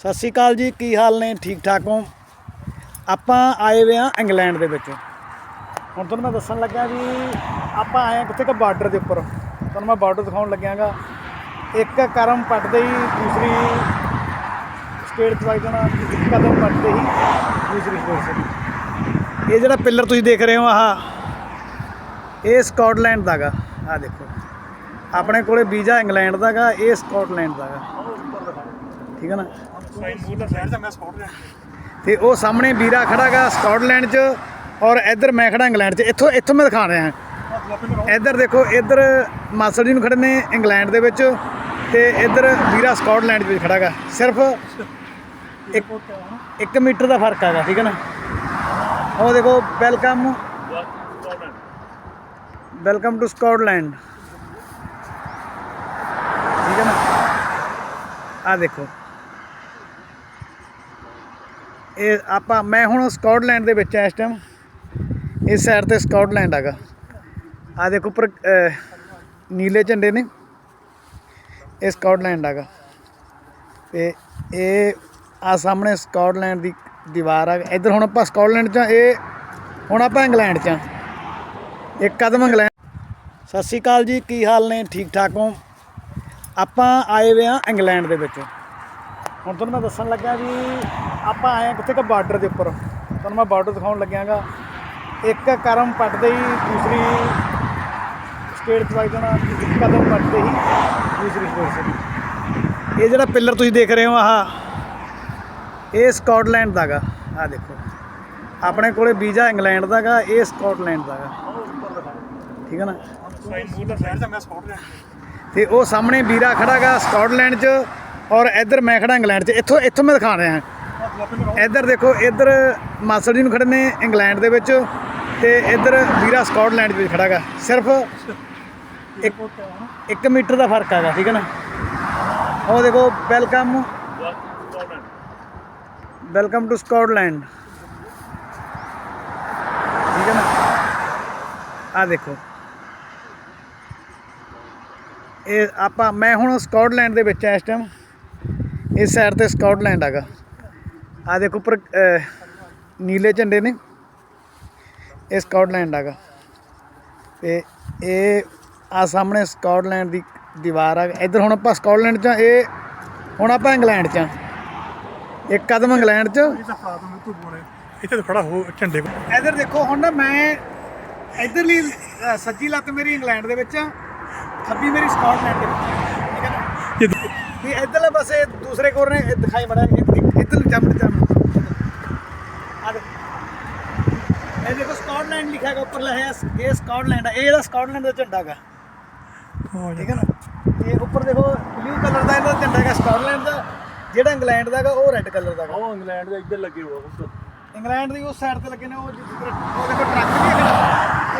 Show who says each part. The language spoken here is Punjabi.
Speaker 1: ਸਤਿ ਸ਼੍ਰੀ ਅਕਾਲ ਜੀ, ਕੀ ਹਾਲ ਨੇ? ਠੀਕ ਠਾਕ ਹੋ? ਆਪਾਂ ਆਏ ਵੇ ਆ ਇੰਗਲੈਂਡ ਦੇ ਵਿੱਚ। ਹੁਣ ਤੁਹਾਨੂੰ ਮੈਂ ਦੱਸਣ ਲੱਗਾ ਵੀ ਆਪਾਂ ਆਏ ਹਾਂ ਕਿੱਥੇ ਕਿ ਬਾਰਡਰ ਦੇ ਉੱਪਰ। ਤੁਹਾਨੂੰ ਮੈਂ ਬਾਰਡਰ ਦਿਖਾਉਣ ਲੱਗਿਆਗਾ। ਇੱਕ ਕਰਮ ਪੱਟਦੇ ਹੀ, ਦੂਸਰੀ ਸਟੇਟ 'ਚ ਵਗ ਜਾਣਾ, ਇੱਕ ਕਦਮ ਪੱਟਦੇ ਹੀ, ਦੂਸਰੀ ਸਟੇਟ 'ਚ। ਇਹ ਜਿਹੜਾ ਪਿੱਲਰ ਤੁਸੀਂ ਦੇਖ ਰਹੇ ਹੋ, ਆਹ, ਇਹ ਸਕਾਟਲੈਂਡ ਦਾਗਾ ਆਹ ਦੇਖੋ। ਆਪਣੇ ਕੋਲੇ ਵੀਜ਼ਾ ਇੰਗਲੈਂਡ ਦਾਗਾ ਇਹ ਸਕਾਟਲੈਂਡ ਦਾਗਾ ਠੀਕ ਹੈ ਨਾ? ਤੇ ਉਹ ਸਾਹਮਣੇ ਵੀਰਾ ਖੜਾਗਾ ਸਕਾਟਲੈਂਡ 'ਚ ਔਰ ਇੱਧਰ ਮੈਂ ਖੜਾ ਇੰਗਲੈਂਡ 'ਚ। ਇੱਥੋਂ ਇੱਥੋਂ ਮੈਂ ਦਿਖਾ ਰਿਹਾ। ਹਾਂ ਇੱਧਰ ਦੇਖੋ ਇੱਧਰ ਮਾਸਟਰ ਜੀ ਨੂੰ ਖੜੇ ਨੇ ਇੰਗਲੈਂਡ ਦੇ ਵਿੱਚ ਤੇ ਇੱਧਰ ਵੀਰਾ ਸਕਾਟਲੈਂਡ ਵਿੱਚ ਖੜਾਗਾ ਸਿਰਫ ਇੱਕ 1 ਮੀਟਰ ਦਾ ਫ਼ਰਕ ਹੈਗਾ ਠੀਕ ਹੈ ਨਾ? ਉਹ ਦੇਖੋ ਵੈਲਕਮ ਵੈਲਕਮ ਟੂ ਸਕਾਟਲੈਂਡ ਠੀਕ ਹੈ ਨਾ? ਆ ਦੇਖੋ। ਇਹ ਆਪਾਂ ਮੈਂ ਹੁਣ ਸਕਾਟਲੈਂਡ ਦੇ ਵਿੱਚ ਆ ਇਸ ਟਾਈਮ ਇਸ ਸਾਈਡ ਤੇ ਸਕਾਟਲੈਂਡ ਹੈਗਾ। ਆ ਦੇਖੋ ਉੱਪਰ ਨੀਲੇ ਝੰਡੇ ਨੇ। ਇਹ ਸਕਾਟਲੈਂਡ ਹੈਗਾ। ਤੇ ਇਹ ਆ ਸਾਹਮਣੇ ਸਕਾਟਲੈਂਡ ਦੀ ਦੀਵਾਰ ਆ। ਇੱਧਰ ਹੁਣ ਆਪਾਂ ਸਕਾਟਲੈਂਡ ਚ ਆ, ਇਹ ਹੁਣ ਆਪਾਂ ਇੰਗਲੈਂਡ ਚ ਆ। ਇੱਕ ਕਦਮ ਇੰਗਲੈਂਡ। ਸਤਿ ਸ਼੍ਰੀ ਅਕਾਲ ਜੀ ਕੀ ਹਾਲ ਨੇ? ਠੀਕ ਠਾਕ ਹੋ? ਆਪਾਂ ਆਏ ਵੇ ਆ ਇੰਗਲੈਂਡ ਦੇ ਵਿੱਚ। ਹੁਣ ਤੁਹਾਨੂੰ ਮੈਂ ਦੱਸਣ ਲੱਗਾ ਵੀ ਆਪਾਂ ਆਏ ਹਾਂ ਕਿੱਥੇ ਕਿ ਬਾਰਡਰ ਦੇ ਉੱਪਰ। ਤੁਹਾਨੂੰ ਮੈਂ ਬਾਰਡਰ ਦਿਖਾਉਣ ਲੱਗਿਆਗਾ। ਇੱਕ ਕਰਮ ਪੱਟਦੇ ਹੀ ਦੂਸਰੀ ਸਟੇਟ 'ਚ ਵਗ ਜਾਣਾ ਇੱਕ ਕਦਮ ਪੱਟਦੇ ਹੀ ਦੂਸਰੀ ਸਟੇਟ 'ਚ ਇਹ ਜਿਹੜਾ ਪਿੱਲਰ ਤੁਸੀਂ ਦੇਖ ਰਹੇ ਹੋ ਆਹ ਇਹ ਸਕਾਟਲੈਂਡ ਦਾਗਾ ਆਹ ਦੇਖੋ ਆਪਣੇ ਕੋਲੇ ਵੀਜ਼ਾ ਇੰਗਲੈਂਡ ਦਾਗਾ ਇਹ ਸਕਾਟਲੈਂਡ ਦਾਗਾ ਠੀਕ ਹੈ ਨਾ? ਤੇ ਉਹ ਸਾਹਮਣੇ ਵੀਰਾ ਖੜਾਗਾ ਸਕਾਟਲੈਂਡ 'ਚ। ਔਰ ਇੱਧਰ ਮੈਂ ਖੜਾ ਇੰਗਲੈਂਡ 'ਚ। ਇੱਥੋਂ ਇੱਥੋਂ ਮੈਂ ਦਿਖਾ ਰਿਹਾ। ਇੱਧਰ ਦੇਖੋ, ਇੱਧਰ ਮਾਸਟਰ ਜੀ ਨੂੰ ਖੜੇ ਨੇ ਇੰਗਲੈਂਡ ਦੇ ਵਿੱਚ ਤੇ ਇੱਧਰ ਵੀਰਾ ਸਕਾਟਲੈਂਡ ਵਿੱਚ ਖੜਾਗਾ ਸਿਰਫ ਇੱਕ 1 ਮੀਟਰ ਦਾ ਫ਼ਰਕ ਹੈਗਾ, ਠੀਕ ਹੈ ਨਾ? ਉਹ ਦੇਖੋ, ਵੈਲਕਮ ਵੈਲਕਮ ਟੂ ਸਕਾਟਲੈਂਡ। ਠੀਕ ਹੈ ਨਾ? ਆ ਦੇਖੋ। ਇਹ ਆਪਾਂ ਮੈਂ ਹੁਣ ਸਕਾਟਲੈਂਡ ਦੇ ਵਿੱਚ ਆ ਇਸ ਟਾਈਮ ਇਸ ਸਾਈਡ ਤੇ ਸਕਾਟਲੈਂਡ ਹੈਗਾ। ਆ ਦੇਖੋ ਉੱਪਰ ਨੀਲੇ ਝੰਡੇ ਨੇ। ਇਹ ਸਕਾਟਲੈਂਡ ਹੈਗਾ। ਤੇ ਇਹ ਆ ਸਾਹਮਣੇ ਸਕਾਟਲੈਂਡ ਦੀ ਦੀਵਾਰ ਆ। ਇੱਧਰ ਹੁਣ ਆਪਾਂ ਸਕਾਟਲੈਂਡ ਚ ਆ, ਇਹ ਹੁਣ ਆਪਾਂ ਇੰਗਲੈਂਡ ਚ। ਇੱਕ ਕਦਮ ਇੰਗਲੈਂਡ ਚ।
Speaker 2: ਇੱਥੇ ਤਾਂ ਖੜਾ ਹੋ ਝੰਡੇ
Speaker 1: ਇੱਧਰ ਦੇਖੋ ਹੁਣ ਨਾ ਮੈਂ ਇੱਧਰਲੀ ਸੱਜੀ ਲੱਤ ਮੇਰੀ ਇੰਗਲੈਂਡ ਦੇ ਵਿੱਚ ਆ। ਖੱਬੀ ਮੇਰੀ ਸਕਾਟਲੈਂਡ ਦੇ ਵਿੱਚ ਵੀ ਇੱਧਰਲੇ ਪਾਸੇ ਦੂਸਰੇ ਕੋਰ ਨੇ ਦਿਖਾਈ ਮੜਾ ਇੱਧਰ ਜੰਮ ਜੰਮ ਆ ਦੇਖੋ। ਇਹ ਦੇਖੋ ਸਕਾਟਲੈਂਡ ਲਿਖਿਆ ਹੈਗਾ ਉੱਪਰ ਲਿਖਿਆ ਇਹ ਸਕਾਟਲੈਂਡ ਹੈ ਇਹ ਇਹਦਾ ਸਕਾਟਲੈਂਡ ਦਾ ਝੰਡਾ ਹੈਗਾ।
Speaker 2: ਹਾਂ
Speaker 1: ਠੀਕ ਹੈ ਨਾ? ਇਹ ਉੱਪਰ ਦੇਖੋ ਬਲੂ ਕਲਰ ਦਾ ਇਹਦਾ ਝੰਡਾ ਹੈਗਾ ਸਕਾਟਲੈਂਡ ਦਾ। ਜਿਹੜਾ ਇੰਗਲੈਂਡ ਦਾ ਹੈਗਾ ਉਹ ਰੈੱਡ ਕਲਰ ਦਾ ਹੈਗਾ।
Speaker 2: ਉਹ ਇੰਗਲੈਂਡ ਦੇ ਇੱਧਰ ਲੱਗੇ ਹੋਆ ਉਸ
Speaker 1: ਇੰਗਲੈਂਡ ਦੀ ਉਸ ਸਾਈਡ ਤੇ ਲੱਗੇ ਨੇ ਉਹ ਜਿੱਧਰ ਉਹ ਦੇਖੋ ਟਰੱਕ ਵੀ ਹੈਗਾ।